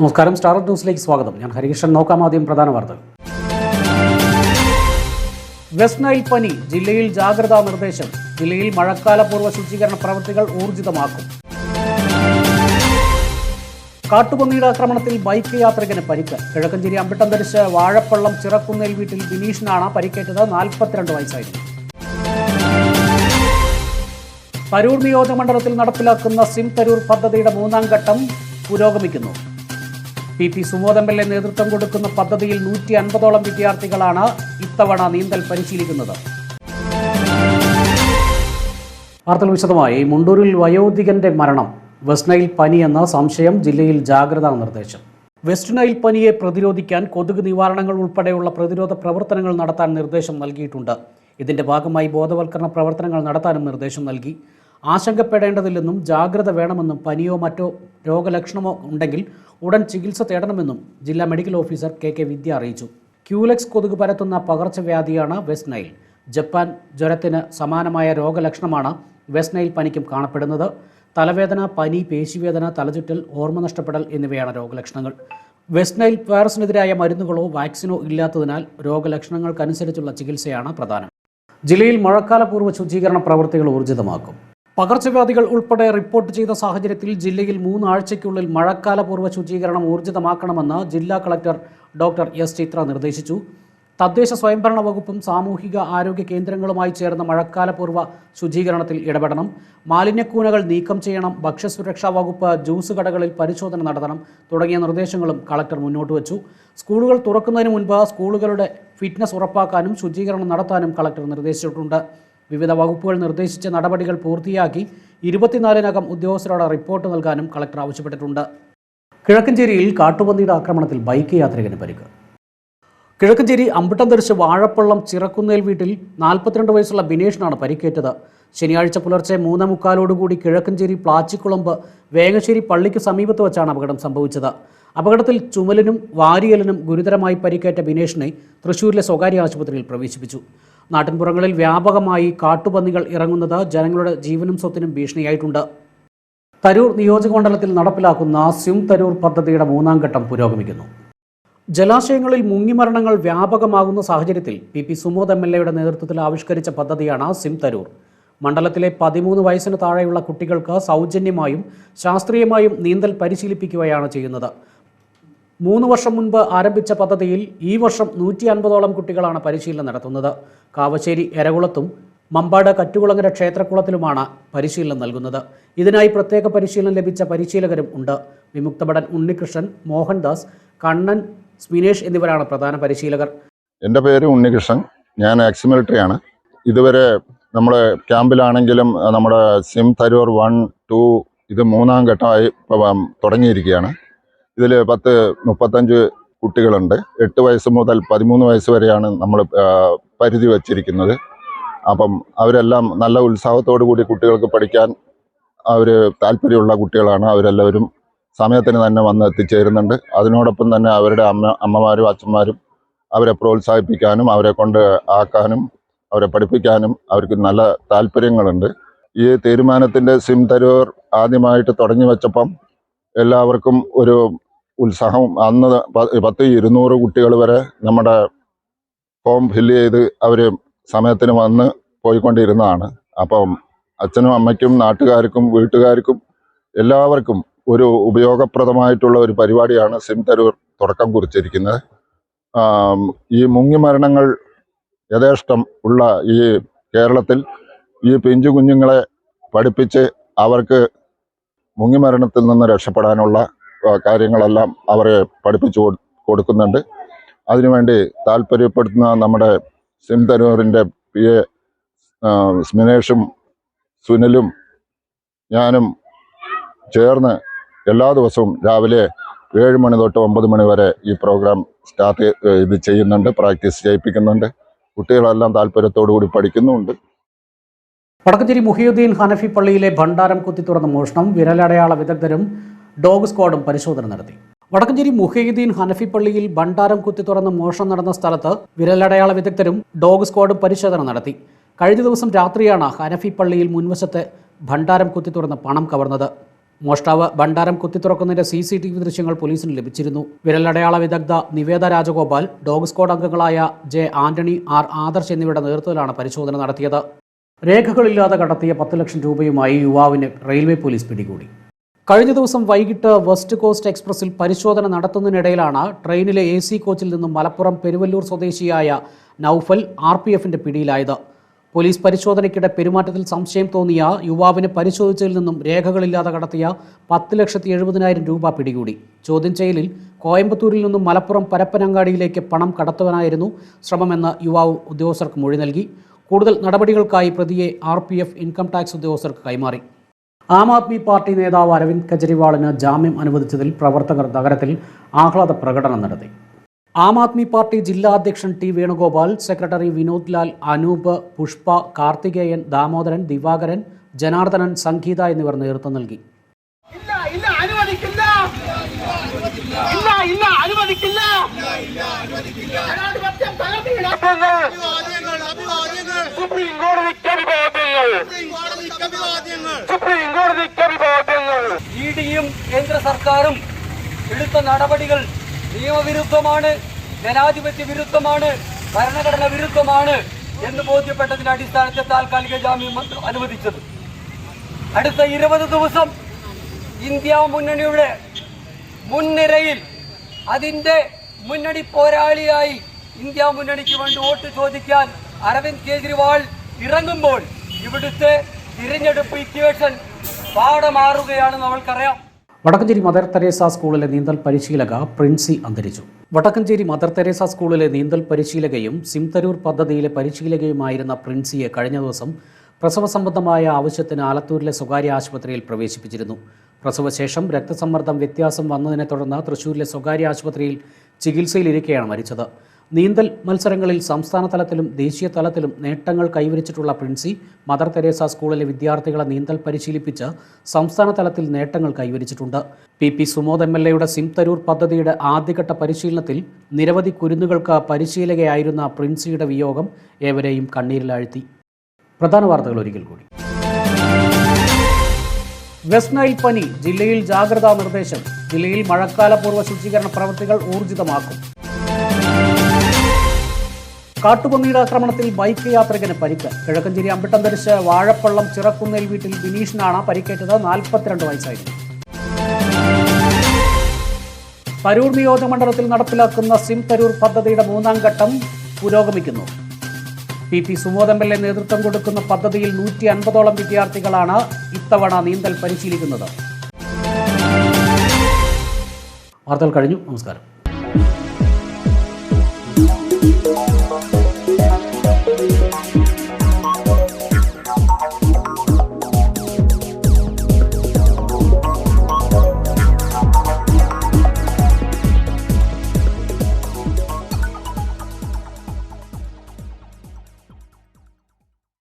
നമസ്കാരം. സ്റ്റാർ ന്യൂസിലേക്ക് സ്വാഗതം. ഞാൻ ഹരികൃഷ്ണൻ. നോക്കാം ആദ്യം പ്രധാന വാർത്തകൾ. വെസ്റ്റ് നൈൽ പനി ജില്ലയിൽ ജാഗ്രതാ നിർദ്ദേശം. ജില്ലയിൽ മഴക്കാലപൂർവ ശുചീകരണ പ്രവൃത്തികൾ ഊർജിതമാക്കും. കാട്ടുപന്നിയുടെ ആക്രമണത്തിൽ ബൈക്ക് യാത്രികന് പരിക്ക്. കിഴക്കഞ്ചേരി അമ്പിട്ടം ധരിച്ച് വാഴപ്പള്ളം ചിറക്കുന്നേൽ വീട്ടിൽ ബിനീഷിനാണ് പരിക്കേറ്റത് നാൽപ്പത്തിരണ്ട് വയസ്സായിരുന്നു. തരൂർ നിയോജകമണ്ഡലത്തിൽ നടപ്പിലാക്കുന്ന സിം തരൂർ പദ്ധതിയുടെ മൂന്നാം ഘട്ടം പുരോഗമിക്കുന്നു. P P Sumod M L A നേതൃത്വം കൊടുക്കുന്ന പദ്ധതിയിൽ നൂറ്റി അൻപതോളം വിദ്യാർത്ഥികളാണ് ഇത്തവണ നീന്തൽ പരിശീലിക്കുന്നത്. വാർത്തകൾ വിശദമായി. മുണ്ടൂരിൽ വയോധികന്റെ മരണം. വെസ്റ്റ് നൈൽ പനി എന്ന സംശയം ജില്ലയിൽ ജാഗ്രതാ നിർദ്ദേശം. വെസ്റ്റ് നൈൽ പനിയെ പ്രതിരോധിക്കാൻ കൊതുക് നിവാരണങ്ങൾ ഉൾപ്പെടെയുള്ള പ്രതിരോധ പ്രവർത്തനങ്ങൾ നടത്താൻ നിർദ്ദേശം നൽകിയിട്ടുണ്ട്. ഇതിന്റെ ഭാഗമായി ബോധവൽക്കരണ പ്രവർത്തനങ്ങൾ നടത്താനും നിർദ്ദേശം നൽകി. ആശങ്കപ്പെടേണ്ടതില്ലെന്നും ജാഗ്രത വേണമെന്നും പനിയോ മറ്റോ രോഗലക്ഷണമോ ഉണ്ടെങ്കിൽ ഉടൻ ചികിത്സ തേടണമെന്നും ജില്ലാ medical officer K K Vidya അറിയിച്ചു. ക്യൂലെക്സ് കൊതുക് പരത്തുന്ന പകർച്ചവ്യാധിയാണ് വെസ്റ്റ് നൈൽ. ജപ്പാൻ ജ്വരത്തിന് സമാനമായ രോഗലക്ഷണമാണ് വെസ്റ്റ് നൈൽ പനിക്കും കാണപ്പെടുന്നത്. തലവേദന പനി പേശിവേദന തലചുറ്റൽ ഓർമ്മ നഷ്ടപ്പെടൽ എന്നിവയാണ് രോഗലക്ഷണങ്ങൾ. വെസ്റ്റ് നൈൽ വൈറസിനെതിരായ മരുന്നുകളോ വാക്സിനോ ഇല്ലാത്തതിനാൽ രോഗലക്ഷണങ്ങൾക്കനുസരിച്ചുള്ള ചികിത്സയാണ് പ്രധാനം. ജില്ലയിൽ മഴക്കാലപൂർവ ശുചീകരണ പ്രവൃത്തികൾ ഊർജിതമാക്കും. പകർച്ചവ്യാധികൾ ഉൾപ്പെടെ റിപ്പോർട്ട് ചെയ്ത സാഹചര്യത്തിൽ ജില്ലയിൽ മൂന്നാഴ്ചയ്ക്കുള്ളിൽ മഴക്കാലപൂർവ ശുചീകരണം ഊർജിതമാക്കണമെന്ന് ജില്ലാ കളക്ടർ ഡോക്ടർ എസ് ചിത്ര നിർദ്ദേശിച്ചു. തദ്ദേശ സ്വയംഭരണ വകുപ്പും സാമൂഹിക ആരോഗ്യ കേന്ദ്രങ്ങളുമായി ചേർന്ന മഴക്കാലപൂർവ ശുചീകരണത്തിൽ ഇടപെടണം. മാലിന്യക്കൂനകൾ നീക്കം ചെയ്യണം. ഭക്ഷ്യസുരക്ഷാ വകുപ്പ് ജ്യൂസ് കടകളിൽ പരിശോധന നടത്തണം തുടങ്ങിയ നിർദ്ദേശങ്ങളും കളക്ടർ മുന്നോട്ട് വച്ചു. സ്കൂളുകൾ തുറക്കുന്നതിന് മുൻപ് സ്കൂളുകളുടെ ഫിറ്റ്നസ് ഉറപ്പാക്കാനും ശുചീകരണം നടത്താനും കളക്ടർ നിർദ്ദേശിച്ചിട്ടുണ്ട്. വിവിധ വകുപ്പുകൾ നിർദ്ദേശിച്ച നടപടികൾ പൂർത്തിയാക്കി ഇരുപത്തിനാലിനകം ഉദ്യോഗസ്ഥരോട് റിപ്പോർട്ട് നൽകാനും കളക്ടർ ആവശ്യപ്പെട്ടിട്ടുണ്ട്. കിഴക്കഞ്ചേരിയിൽ കാട്ടുപന്നിയുടെ ആക്രമണത്തിൽ ബൈക്ക് യാത്രികന് പരിക്ക്. കിഴക്കഞ്ചേരി അമ്പിട്ടം ധരിച്ച് വാഴപ്പള്ളം ചിറക്കുന്നേൽ വീട്ടിൽ നാൽപ്പത്തിരണ്ട് വയസ്സുള്ള ബിനേഷിനാണ് പരിക്കേറ്റത്. ശനിയാഴ്ച പുലർച്ചെ മൂന്ന് മുക്കാലോടുകൂടി കിഴക്കഞ്ചേരി പ്ലാച്ചിക്കുളമ്പ് വേങ്ങശ്ശേരി പള്ളിക്ക് സമീപത്ത് വെച്ചാണ് അപകടം സംഭവിച്ചത്. അപകടത്തിൽ ചുമലിനും വാരിയലിനും ഗുരുതരമായി പരിക്കേറ്റ ബിനേഷിനെ തൃശൂരിലെ സ്വകാര്യ ആശുപത്രിയിൽ പ്രവേശിപ്പിച്ചു. നാട്ടിൻപുറങ്ങളിൽ വ്യാപകമായി കാട്ടുപന്നികൾ ഇറങ്ങുന്നത് ജനങ്ങളുടെ ജീവനും സ്വത്തിനും ഭീഷണിയായിട്ടുണ്ട്. തരൂർ നിയോജകമണ്ഡലത്തിൽ നടപ്പിലാക്കുന്ന സ്യും തരൂർ പദ്ധതിയുടെ മൂന്നാം ഘട്ടം പുരോഗമിക്കുന്നു. ജലാശയങ്ങളിൽ മുങ്ങിമരണങ്ങൾ വ്യാപകമാകുന്ന സാഹചര്യത്തിൽ P P Sumod M L എയുടെ നേതൃത്വത്തിൽ ആവിഷ്കരിച്ച പദ്ധതിയാണ് സിം തരൂർ. മണ്ഡലത്തിലെ പതിമൂന്ന് വയസ്സിന് താഴെയുള്ള കുട്ടികൾക്ക് സൗജന്യമായും ശാസ്ത്രീയമായും നീന്തൽ പരിശീലിപ്പിക്കുകയാണ് ചെയ്യുന്നത്. മൂന്ന് വർഷം മുൻപ് ആരംഭിച്ച പദ്ധതിയിൽ ഈ വർഷം നൂറ്റി അൻപതോളം കുട്ടികളാണ് പരിശീലനം നടത്തുന്നത്. കാവശ്ശേരി എരകുളത്തും മമ്പാട് കറ്റുകുളങ്ങര ക്ഷേത്രക്കുളത്തിലുമാണ് പരിശീലനം നൽകുന്നത്. ഇതിനായി പ്രത്യേക പരിശീലനം ലഭിച്ച പരിശീലകരും ഉണ്ട്. വിമുക്തഭടൻ ഉണ്ണികൃഷ്ണൻ മോഹൻദാസ് കണ്ണൻ സ്മിനേഷ് എന്നിവരാണ് പ്രധാന പരിശീലകർ. എന്റെ പേര് ഉണ്ണികൃഷ്ണൻ. ഞാൻ എക്സ് മിലിറ്ററിയാണ് ഇതുവരെ നമ്മൾ ക്യാമ്പിലാണെങ്കിലും നമ്മുടെ സിം തരൂർ വൺ ടു ഇത് മൂന്നാം ഘട്ടമായി തുടങ്ങിയിരിക്കുകയാണ്. ഇതിൽ പത്ത് മുപ്പത്തഞ്ച് കുട്ടികളുണ്ട്. എട്ട് വയസ്സ് മുതൽ പതിമൂന്ന് വയസ്സ് വരെയാണ് നമ്മൾ പരിധി വച്ചിരിക്കുന്നത്. അപ്പം അവരെല്ലാം നല്ല ഉത്സാഹത്തോടു കൂടി കുട്ടികൾക്ക് പഠിക്കാൻ അവർ താല്പര്യമുള്ള കുട്ടികളാണ്. അവരെല്ലാവരും സമയത്തിന് തന്നെ വന്ന് എത്തിച്ചേരുന്നുണ്ട്. അതിനോടൊപ്പം തന്നെ അവരുടെ അമ്മ അമ്മമാരും അച്ഛന്മാരും അവരെ പ്രോത്സാഹിപ്പിക്കാനും അവരെ കൊണ്ട് ആക്കാനും അവരെ പഠിപ്പിക്കാനും അവർക്ക് നല്ല താല്പര്യങ്ങളുണ്ട്. ഈ തീരുമാനത്തിന്റെ സിം തരൂർ ആദ്യമായിട്ട് തുടങ്ങി വെച്ചപ്പം എല്ലാവർക്കും ഒരു ഉത്സാഹം. അന്ന് പത്ത് ഇരുന്നൂറ് കുട്ടികൾ വരെ നമ്മുടെ ഫോം ഫില്ല് ചെയ്ത് അവർ സമയത്തിന് വന്ന് പോയിക്കൊണ്ടിരുന്നതാണ്. അപ്പം അച്ഛനും അമ്മയ്ക്കും നാട്ടുകാർക്കും വീട്ടുകാർക്കും എല്ലാവർക്കും ഒരു ഉപയോഗപ്രദമായിട്ടുള്ള ഒരു പരിപാടിയാണ് സിം തരൂർ തുടക്കം കുറിച്ചിരിക്കുന്നത്. ഈ ഈ മുങ്ങിമരണങ്ങൾ യഥേഷ്ടം ഉള്ള ഈ കേരളത്തിൽ ഈ പിഞ്ചു കുഞ്ഞുങ്ങളെ പഠിപ്പിച്ച് അവർക്ക് മുങ്ങിമരണത്തിൽ നിന്ന് രക്ഷപ്പെടാനുള്ള കാര്യങ്ങളെല്ലാം അവരെ പഠിപ്പിച്ചു കൊടു- കൊടുക്കുന്നുണ്ട്. അതിനുവേണ്ടി താല്പര്യപ്പെടുത്തുന്ന നമ്മുടെ സിം തരൂറിന്റെ പി എ സ്മിനേഷും സുനിലും ഞാനും ചേർന്ന് എല്ലാ ദിവസവും രാവിലെ ഏഴ് മണി തൊട്ട് ഒമ്പത് മണി വരെ ഈ പ്രോഗ്രാം സ്റ്റാർട്ട് ഇത് ചെയ്യുന്നുണ്ട് പ്രാക്ടീസ് ചെയ്യിപ്പിക്കുന്നുണ്ട്. കുട്ടികളെല്ലാം താല്പര്യത്തോടു കൂടി പഠിക്കുന്നുമുണ്ട്. വടക്കഞ്ചേരി മുഹിയുദ്ദീൻ ഹനഫി പള്ളിയിലെ ഭണ്ഡാരം കുത്തി തുറന്ന മോഷണം വിരലടയാള വിദഗ്ധരും ഡോഗ് സ്ക്വാഡും പരിശോധന നടത്തി. വടക്കഞ്ചേരി മുഹീദ്ദീൻ ഹനഫി പള്ളിയിൽ ഭണ്ഡാരം കുത്തി തുറന്ന് മോഷണം നടന്ന സ്ഥലത്ത് വിരലടയാള വിദഗ്ധരും ഡോഗ് സ്ക്വാഡും പരിശോധന നടത്തി. കഴിഞ്ഞ ദിവസം രാത്രിയാണ് ഹനഫി പള്ളിയിൽ മുൻവശത്ത് ഭണ്ഡാരം കുത്തി തുറന്ന് പണം കവർന്നത്. മോഷ്ടാവ് ഭണ്ഡാരം കുത്തിത്തുറക്കുന്നതിന്റെ സി സി ടി വി ദൃശ്യങ്ങൾ പോലീസിന് ലഭിച്ചിരുന്നു. വിരലടയാള വിദഗ്ധ നിവേദ രാജഗോപാൽ ഡോഗ് സ്ക്വാഡ് അംഗങ്ങളായ ജെ ആന്റണി ആർ ആദർശ് എന്നിവരുടെ നേതൃത്വത്തിലാണ് പരിശോധന നടത്തിയത്. രേഖകളില്ലാതെ കടത്തിയ പത്ത് ലക്ഷം രൂപയുമായി യുവാവിനെ റെയിൽവേ പോലീസ് പിടികൂടി. കഴിഞ്ഞ ദിവസം വൈകിട്ട് വെസ്റ്റ് കോസ്റ്റ് എക്സ്പ്രസിൽ പരിശോധന നടത്തുന്നതിനിടയിലാണ് ട്രെയിനിലെ എ സി കോച്ചിൽ നിന്നും മലപ്പുറം പെരുവല്ലൂർ സ്വദേശിയായ നൌഫൽ ആർ പി എഫിന്റെ പിടിയിലായത്. പോലീസ് പരിശോധനയ്ക്കിടെ പെരുമാറ്റത്തിൽ സംശയം തോന്നിയ യുവാവിനെ പരിശോധിച്ചതിൽ നിന്നും രേഖകളില്ലാതെ കടത്തിയ പത്ത് ലക്ഷത്തി എഴുപതിനായിരം രൂപ പിടികൂടി. ചോദ്യം ചെയ്യലിൽ കോയമ്പത്തൂരിൽ നിന്നും മലപ്പുറം പരപ്പനങ്ങാടിയിലേക്ക് പണം കടത്തുവാനായിരുന്നു ശ്രമമെന്ന് യുവാവ് ഉദ്യോഗസ്ഥർക്ക് മൊഴി നൽകി. കൂടുതൽ നടപടികൾക്കായി പ്രതിയെ R P F income tax ഉദ്യോഗസ്ഥർക്ക് കൈമാറി. ആം ആദ്മി പാർട്ടി നേതാവ് അരവിന്ദ് കെജ്രിവാളിന് ജാമ്യം അനുവദിച്ചതിൽ പ്രവർത്തകർ നഗരത്തിൽ ആഹ്ലാദ പ്രകടനം നടത്തി. ആം ആദ്മി പാർട്ടി ജില്ലാ അധ്യക്ഷൻ ടി വേണുഗോപാൽ സെക്രട്ടറി വിനോദ് ലാൽ അനൂപ് പുഷ്പ കാർത്തികേയൻ ദാമോദരൻ ദിവാകരൻ ജനാർദ്ദനൻ സംഗീത എന്നിവർ നേതൃത്വം നൽകി. ഇല്ല ഇല്ല അനുവദിക്കില്ല. ഇല്ല ഇല്ല അനുവദിക്കില്ല. ജനാധിപത്യം തകർത്തിയിടാത്തങ്ങൾ സുപ്രീം കോടതിക്ക് അഭിവാദ്യങ്ങൾ സുപ്രീം കോടതിക്ക് അഭിവാദ്യങ്ങൾ ഇ ഡിയും കേന്ദ്ര സർക്കാരും എടുത്ത നടപടികൾ നിയമവിരുദ്ധമാണ് ജനാധിപത്യ വിരുദ്ധമാണ് ഭരണഘടന വിരുദ്ധമാണ് എന്ന് ബോധ്യപ്പെട്ടതിന്റെ അടിസ്ഥാനത്തിൽ താൽക്കാലിക ജാമ്യം മന്ത്രി അനുവദിച്ചത്. അടുത്ത ഇരുപത് ദിവസം ഇന്ത്യ മുന്നണിയുടെ മുൻനിരയിൽ അതിന്റെ മുന്നണി പോരാളിയായി ഇന്ത്യ മുന്നണിക്ക് വേണ്ടി വോട്ട് ചോദിക്കാൻ അരവിന്ദ് കെജ്രിവാൾ ഇറങ്ങുമ്പോൾ ഇവിടുത്തെ തിരഞ്ഞെടുപ്പ് ഇക്വേഷൻ പാടമാറുകയാണെന്ന് നമ്മൾക്കറിയാം. വടക്കഞ്ചേരി മദർ തെരേസ സ്കൂളിലെ നീന്തൽ പരിശീലക പ്രിൻസി അന്തരിച്ചു. വടക്കഞ്ചേരി മദർ തെരേസ സ്കൂളിലെ നീന്തൽ പരിശീലകയും സിംതരൂർ പദ്ധതിയിലെ പരിശീലകയുമായിരുന്ന പ്രിൻസിയെ കഴിഞ്ഞ ദിവസം പ്രസവ സംബന്ധമായ ആവശ്യത്തിന് ആലത്തൂരിലെ സ്വകാര്യ ആശുപത്രിയിൽ പ്രവേശിപ്പിച്ചിരുന്നു. പ്രസവശേഷം രക്തസമ്മർദ്ദം വ്യത്യാസം വന്നതിനെ തുടർന്ന് തൃശൂരിലെ സ്വകാര്യ ആശുപത്രിയിൽ ചികിത്സയിലിരിക്കെയാണ് മരിച്ചത്. നീന്തൽ മത്സരങ്ങളിൽ സംസ്ഥാന തലത്തിലും ദേശീയ തലത്തിലും നേട്ടങ്ങൾ കൈവരിച്ചിട്ടുള്ള പ്രിൻസി മദർ തെരേസ സ്കൂളിലെ വിദ്യാർത്ഥികളെ നീന്തൽ പരിശീലിപ്പിച്ച് സംസ്ഥാന തലത്തിൽ നേട്ടങ്ങൾ കൈവരിച്ചിട്ടുണ്ട്. P P Sumod M L എയുടെ സിം തരൂർ പദ്ധതിയുടെ ആദ്യഘട്ട പരിശീലനത്തിൽ നിരവധി കുരുന്നുകൾക്ക് പരിശീലകയായിരുന്ന പ്രിൻസിയുടെ വിയോഗം ഏവരെയും കണ്ണീരിലാഴ്ത്തി. പ്രധാന വാർത്തകൾ ഒരിക്കൽ കൂടി. വെസ്റ്റ് നൈൽ പനി ജില്ലയിൽ ജാഗ്രതാ നിർദ്ദേശം ജില്ലയിൽ മഴക്കാലപൂർവ ശുചീകരണ പ്രവൃത്തികൾ ഊർജിതമാക്കും. കാട്ടുപന്നിയുടെ ആക്രമണത്തിൽ ബൈക്ക് യാത്രികന് പരിക്ക്. കിഴക്കഞ്ചേരി അമ്പിട്ടം ധരിച്ച് വാഴപ്പള്ളം ചിറക്കുന്നേൽ വീട്ടിൽ ബിനീഷിനാണ് പരിക്കേറ്റത്. നാൽപ്പത്തിരണ്ട് വയസ്സായിരുന്നു. തരൂർ നിയോജകമണ്ഡലത്തിൽ നടപ്പിലാക്കുന്ന സിം തരൂർ പദ്ധതിയുടെ മൂന്നാം ഘട്ടം പുരോഗമിക്കുന്നു. P P Sumod M L A നേതൃത്വം കൊടുക്കുന്ന പദ്ധതിയിൽ നൂറ്റി അൻപതോളം വിദ്യാർത്ഥികളാണ് ഇത്തവണ നീന്തൽ പരിശീലിക്കുന്നത്. വാർത്തകൾ കഴിഞ്ഞു. നമസ്കാരം.